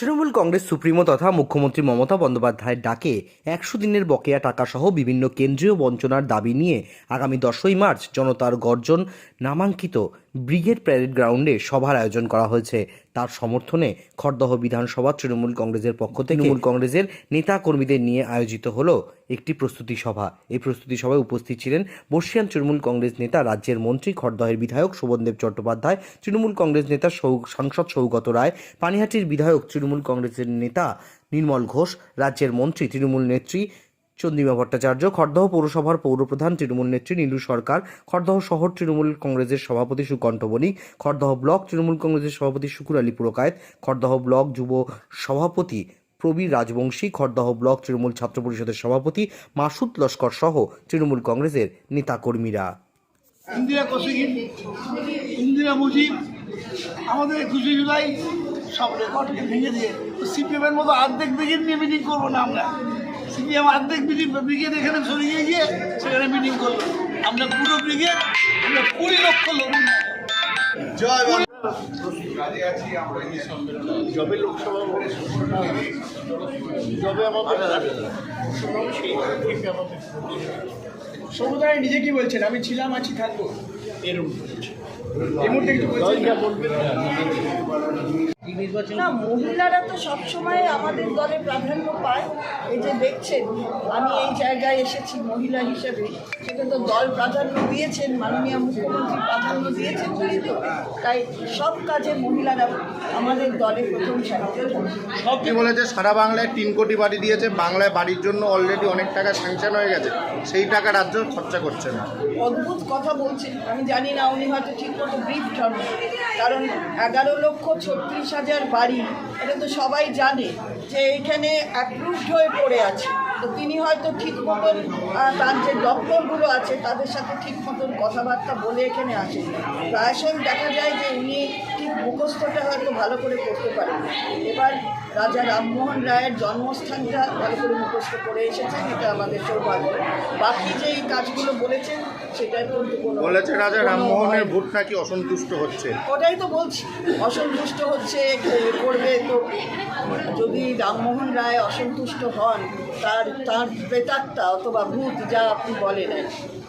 Trinamool Congress, supremo তথা মুখ্যমন্ত্রী মমতা বন্দ্যোপাধ্যায়ের ডাকে একশো দিনের বকেয়া টাকাসহ বিভিন্ন কেন্দ্রীয় বঞ্চনার দাবি নিয়ে আগামী দশই মার্চ জনতার গর্জন নামাঙ্কিত। ব্রিগেড প্যারেড গ্রাউন্ডে সভার আয়োজন করা হয়েছে। তার সমর্থনে খড়দহ বিধানসভা তৃণমূল কংগ্রেসের পক্ষ থেকে তৃণমূল কংগ্রেসের নেতা কর্মীদের নিয়ে আয়োজিত হলো একটি প্রস্তুতি সভা। এই প্রস্তুতি সভায় উপস্থিত ছিলেন বর্ষিয়ান তৃণমূল কংগ্রেস নেতা রাজ্যের মন্ত্রী খড়দহের বিধায়ক শোভনদেব চট্টোপাধ্যায় তৃণমূল কংগ্রেস নেতা সৌ- সাংসদ সৌগত রায় পানিহাটির বিধায়ক তৃণমূল কংগ্রেসের নেতা নির্মল ঘোষ রাজ্যের মন্ত্রী তৃণমূল নেত্রী চন্দ্রিমা ভট্টাচার্য, খড়দহ পৌরসভার পৌরপ্রধান তৃণমূল নেত্রী নীলু সরকার, খড়দহ শহর তৃণমূল কংগ্রেসের সভাপতি সুকণ্ঠ বণিক, খড়দহ ব্লক তৃণমূল কংগ্রেসের সভাপতি শুকুর আলী পুরকায়েত, খড়দহ ব্লক যুব সভাপতি প্রবীর রাজবংশী, খড়দহ ব্লক তৃণমূল ছাত্র পরিষদের সভাপতি মাসুদ লস্কর সহ তৃণমূল কংগ্রেসের নেতাকর্মীরা। ইন্দিরা কোশিকি, ইন্দিরা মুজিব আমাদের একুশে জুলাই সব রেকর্ডকে ভেঙে দিয়ে সিপিএমের মতো অর্ধেক ব্রিগেড নিয়ে মিটিং করব না আমরা। সিপিএম অর্ধেক ব্রিগেড এখানে সরিয়ে গিয়ে সেখানে মিটিং করল। আমরা পুরো ব্রিগেড আমরা কুড়ি লক্ষ লোক। জয় যবে লোকসভা যবে আমাদের সমুদায় নিজে কি বলছেন? আমি ছিলাম আছি থাকব। এরকম এই মুহূর্তে কিছু বলছেন? না? না মহিলারা তো সবসময় আমাদের দলে প্রাধান্য পায়। এই যে দেখছেন আমি এই জায়গায় এসেছি মহিলা হিসেবে। সেটা তো দল প্রাধান্য দিয়েছেন মাননীয় মুখ্যমন্ত্রী প্রাধান্য দিয়েছেন বলেই তো। তাই সব কাজে মহিলারা আমাদের দলে প্রথম সারিতে থাকে। সবটি বলেছে সারা বাংলায় তিন কোটি বাড়ি দিয়েছে বাংলায় বাড়ির জন্য অলরেডি অনেক টাকা স্যাংশন হয়ে গেছে। সেই টাকা রাজ্য খরচা করছে না। অদ্ভুত কথা বলছেন। আমি জানি না উনি হয়তো ঠিক মতো ব্রিফড হন কারণ এগারো লক্ষ ছত্রিশ হাজার বাড়ি, এটা তো সবাই জানে যে এখানে অ্যাপ্রুভড হয়ে পড়ে আছে। তো তিনি হয়তো ঠিক মতন তার যে ডক্টরগুলো আছে, তাদের সাথে ঠিক মতন কথাবার্তা বলে এখানে আসেন। প্রায়শই দেখা যায় যে উনি মুখস্থটা হয়তো ভালো করে করতে পারেন। না। এবার রাজা রামমোহন রায়ের জন্মস্থানটা ভালো করে মুখস্থ করে এসেছেন এটা আমাদের সৌভাগ্য। বাকি যে এই কাজগুলো বলেছেন সেটার কিন্তু কোনো বলেছে রাজা রামমোহনের ভোট নাকি অসন্তুষ্ট হচ্ছে? ওটাই তো বলছি অসন্তুষ্ট হচ্ছে করবে তো? যদি রামমোহন রায় অসন্তুষ্ট হন তার তার প্রেতাত্মা অথবা ভূত যা আপনি বলেন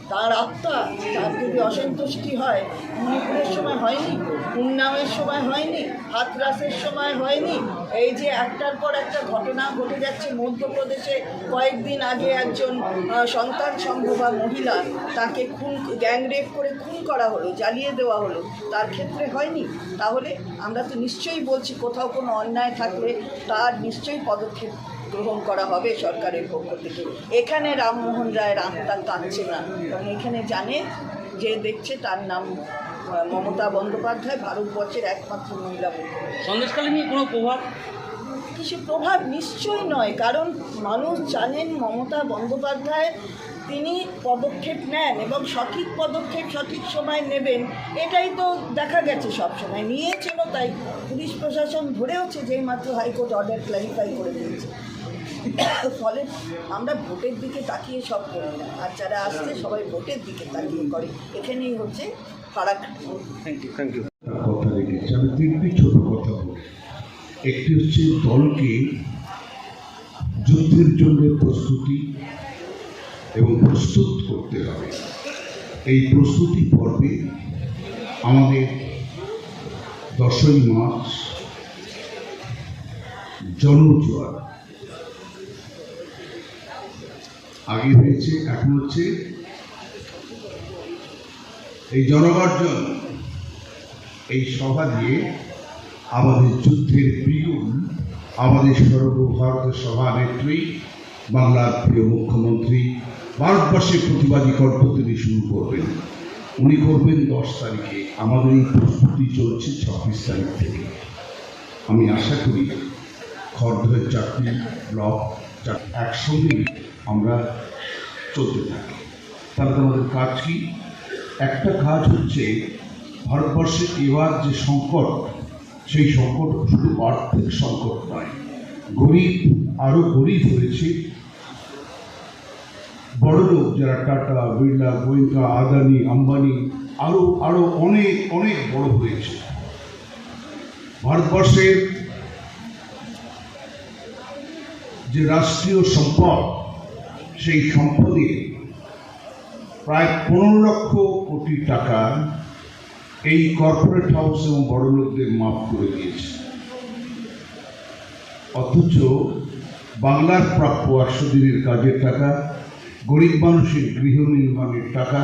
তার আত্মা তার যদি অসন্তুষ্টি হয় মণিপুরের সময় হয়নি উন্নামের সময় হয়নি হাতরাসের সময় হয়নি। এই যে একটার পর একটা ঘটনা ঘটে যাচ্ছে মধ্যপ্রদেশে কয়েকদিন আগে একজন আহ, সংঘ বা মহিলা তাকে খুন গ্যাংরেপ করে খুন করা হলো জ্বালিয়ে দেওয়া হলো। তার ক্ষেত্রে হয়নি। তাহলে আমরা তো নিশ্চয়ই বলছি কোথাও কোনো অন্যায় থাকলে তার নিশ্চয়ই পদক্ষেপ গ্রহণ করা হবে সরকারের পক্ষ থেকে। এখানে রামমোহন রায়ের আত্মা কাঁদছে না। কারণ এখানে জানে যে দেখছে তার নাম মমতা বন্দ্যোপাধ্যায় ভারতবর্ষের একমাত্র মহিলা সন্দেশকালে নিয়ে কোনো প্রভাব? কিছু প্রভাব নিশ্চয়ই নয় কারণ মানুষ জানেন মমতা বন্দ্যোপাধ্যায় তিনি পদক্ষেপ নেন এবং সঠিক পদক্ষেপ সঠিক সময় নেবেন এটাই তো দেখা গেছে সব সময় নিয়েছেনও তাই পুলিশ প্রশাসন ধরেওছে যেই মাত্র হাইকোর্ট অর্ডার ক্লারিফাই করে দিয়েছে। ফলে আমরা ভোটের দিকে তাকিয়ে সব করি না। আর যারা আসছে সবাই ভোটের দিকে তাকিয়ে করে। এখানেই হচ্ছে ফারাক। থ্যাংক ইউ কথা রেখেছি আমি তিনটি ছোট কথা বলি। একটি হচ্ছে দলকে যুদ্ধের জন্য প্রস্তুতি এবং প্রস্তুত করতে হবে। এই প্রস্তুতি পর্বে আমাদের দশই মার্চ জনজোয়ার আগে হয়েছে এখন হচ্ছে এই জনগর্জন, এই সভা দিয়ে আমাদের যুদ্ধের বিগুল আমাদের সর্বভারতীয় সভানেত্রী বাংলার প্রিয় মুখ্যমন্ত্রী ভারতবর্ষের প্রতিবাদী কণ্ঠ তিনি শুরু করবেন। উনি করবেন দশ তারিখে। আমাদের এই প্রস্তুতি চলছে ছাব্বিশ তারিখ থেকে। আমি আশা করি খড়দহের চারটি ব্লক একসঙ্গে আমরা চলতে থাকি। তাহলে আমাদের কাজ কি? একটা কাজ হচ্ছে ভারতবর্ষে এবার যে সংকট, সেই সংকট শুধু আর্থিক সংকট নয়, গরিব আরও গরিব হয়েছে। বড় লোক যারা টাটা, বিড়লা গোয়েঙ্কা আদানি, আম্বানি আরও আরও অনেক অনেক বড় হয়েছে। ভারতবর্ষের যে রাষ্ট্রীয় সম্পদ, সেই সম্পদে প্রায় পনেরো লক্ষ কোটি টাকা এই কর্পোরেট হাউস এবং বড় লোকদের মাফ করে দিয়েছে। অথচ বাংলার প্রাপ্য একশো দিনের কাজের টাকা, গরিব মানুষের গৃহ নির্মাণের টাকা